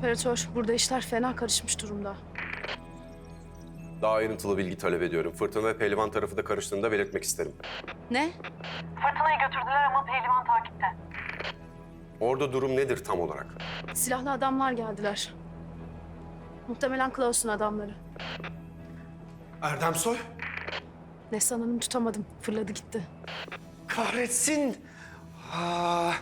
Operatör, burada işler fena karışmış durumda. Daha ayrıntılı bilgi talep ediyorum. Fırtına ve pehlivan tarafı da karıştığında belirtmek isterim. Ne? Fırtınayı götürdüler ama pehlivan takipte. Orada durum nedir tam olarak? Silahlı adamlar geldiler. Muhtemelen Klaus'un adamları. Erdem Soy. Neslihan Hanım'ı tutamadım. Fırladı gitti. Kahretsin. Aa.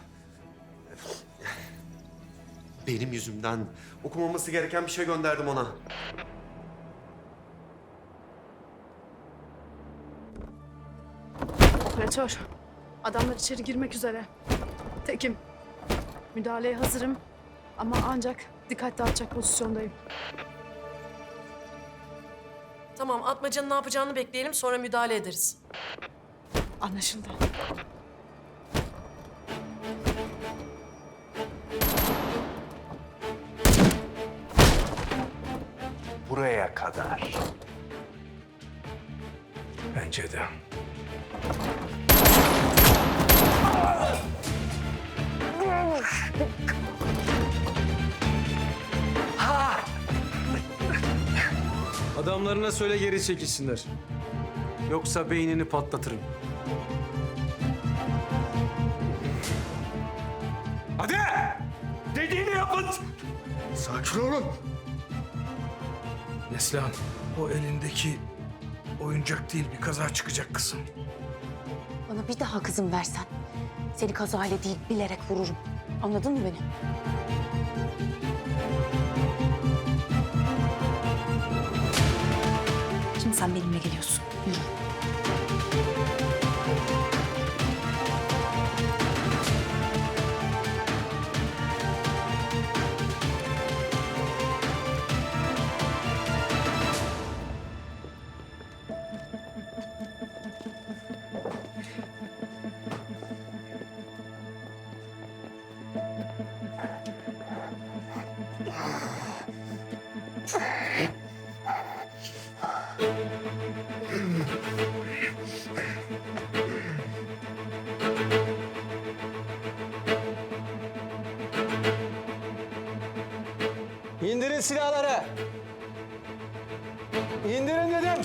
Benim yüzümden okumaması gereken bir şey gönderdim ona. Operatör, adamlar içeri girmek üzere. Tekim. Müdahaleye hazırım ama ancak dikkat dağıtacak pozisyondayım. Tamam, Atmaca'nın ne yapacağını bekleyelim, sonra müdahale ederiz. Anlaşıldı. Buraya kadar. Bence de. Adamlarına söyle geri çekilsinler. Yoksa beynini patlatırım. Hadi! Dediğini yapın! Sakin olun. Neslihan, o elindeki oyuncak değil bir kaza çıkacak kızım. Bana bir daha kızım versen seni kazayla değil bilerek vururum. Anladın mı beni? Şimdi sen benimle geliyorsun. Yürü. İndirin silahları. İndirin dedim.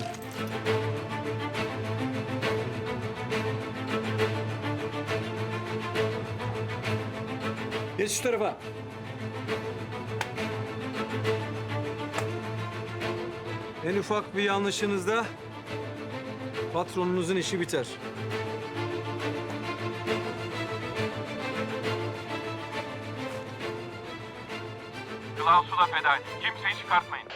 Geç şu tarafa. En ufak bir yanlışınızda patronunuzun işi biter. Klausu da feda edin. Kimseyi çıkartmayın.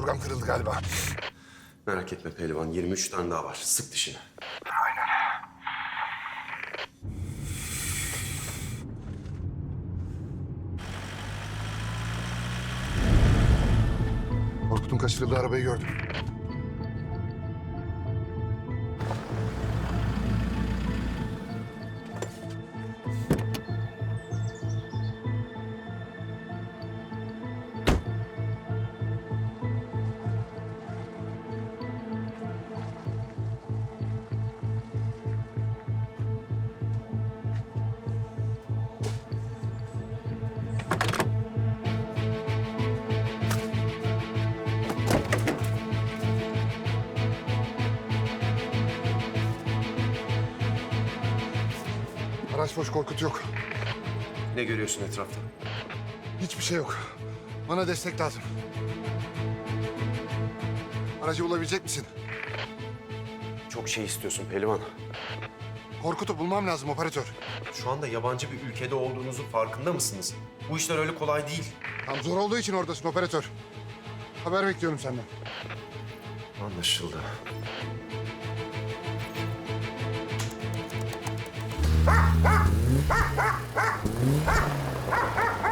Kaburgam kırıldı galiba. Merak etme pehlivan 23 tane daha var. Sık dişini. Korkut'un kaçırıldığı arabayı gördüm. Araç boş Korkut yok. Ne görüyorsun etrafta? Hiçbir şey yok. Bana destek lazım. Aracı bulabilecek misin? Çok şey istiyorsun Pelivan. Korkut'u bulmam lazım operatör. Şu anda yabancı bir ülkede olduğunuzun farkında mısınız? Bu işler öyle kolay değil. Tam zor olduğu için oradasın operatör. Haber bekliyorum senden. Anlaşıldı. Ha ha ha!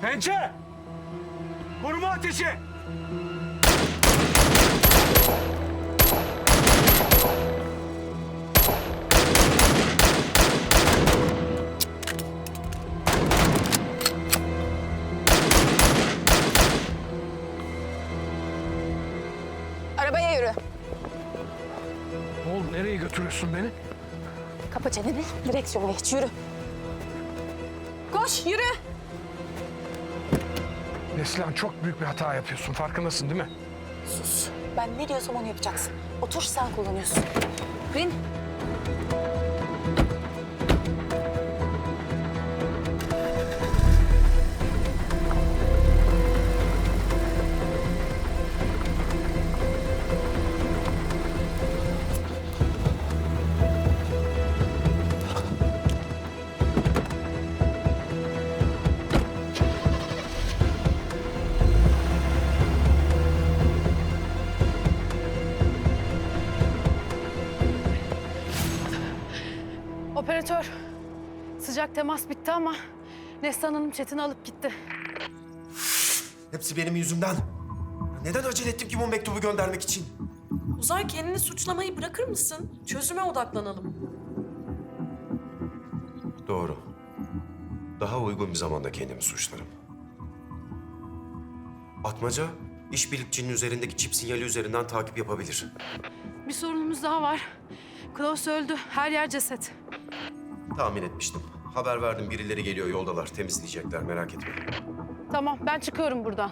Pençe! Koruma ateşi! Arabaya yürü. Oğlum nereye götürüyorsun beni? Kapa çeneni, direksiyona geç, yürü. Koş, yürü. Neslihan çok büyük bir hata yapıyorsun. Farkındasın değil mi? Sus. Ben ne diyorsam onu yapacaksın. Otur, sen kullanıyorsun. Bin. Sıcak temas bitti ama Neslihan Hanım Çetin'i alıp gitti. Hepsi benim yüzümden. Neden acele ettim ki bu mektubu göndermek için? Uzay kendini suçlamayı bırakır mısın? Çözüme odaklanalım. Doğru. Daha uygun bir zamanda kendimi suçlarım. Atmaca, işbirlikçinin üzerindeki çip sinyali üzerinden takip yapabilir. Bir sorunumuz daha var. Klaus öldü. Her yer ceset. Tahmin etmiştim. Haber verdim birileri geliyor yoldalar. Temizleyecekler merak etme. Tamam ben çıkıyorum buradan.